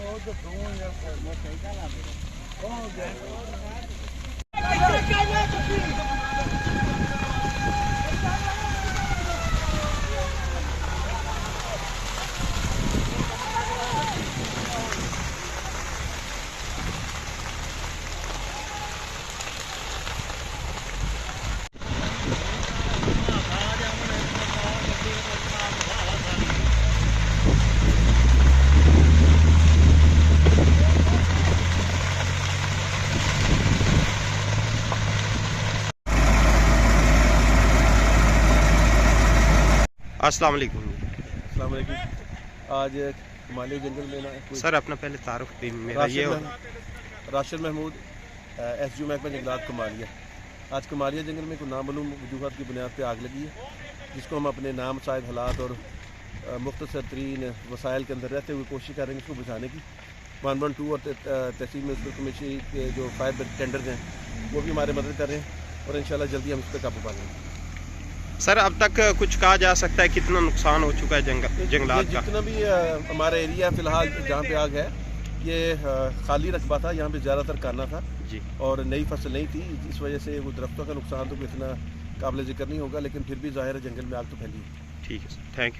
Olha o dedão, né? Não tem nada. Olha o dedão. अस्सलाम वालेकुम। अस्सलाम वालेकुम। आज कमाली जंगल में ना कोई सर अपना पहले तारुफ मेरा ये राशिद हो राशिद महमूद एस जी महकमा जंगलात कुमारिया। आज कुमारिया जंगल में कोई नामूम वजूहत की बुनियाद पर आग लगी है जिसको हम अपने नाम शायद हालात और मुख्तर तरीन वसाइल के अंदर रहते हुए कोशिश करेंगे इसको बुझाने की। वन वन टू और तहसील म्यूनसिपल कमेटी के जो फायर टेंडर्स हैं वो भी हमारे मदद कर रहे हैं और इन जल्दी हम इस पर काबू पा लेंगे। सर अब तक कुछ कहा जा सकता है कितना नुकसान हो चुका है जंगल जंगलात का? जितना भी हमारा एरिया फ़िलहाल जहाँ पे आग है ये खाली रकबा था यहाँ पे ज़्यादातर काना था। जी। और नई फ़सल नहीं थी इस वजह से वो दरख्तों का नुकसान तो इतना काबिल ज़िक्र नहीं होगा लेकिन फिर भी ज़ाहिर है जंगल में आग तो फैली ठीक है सर थैंक यू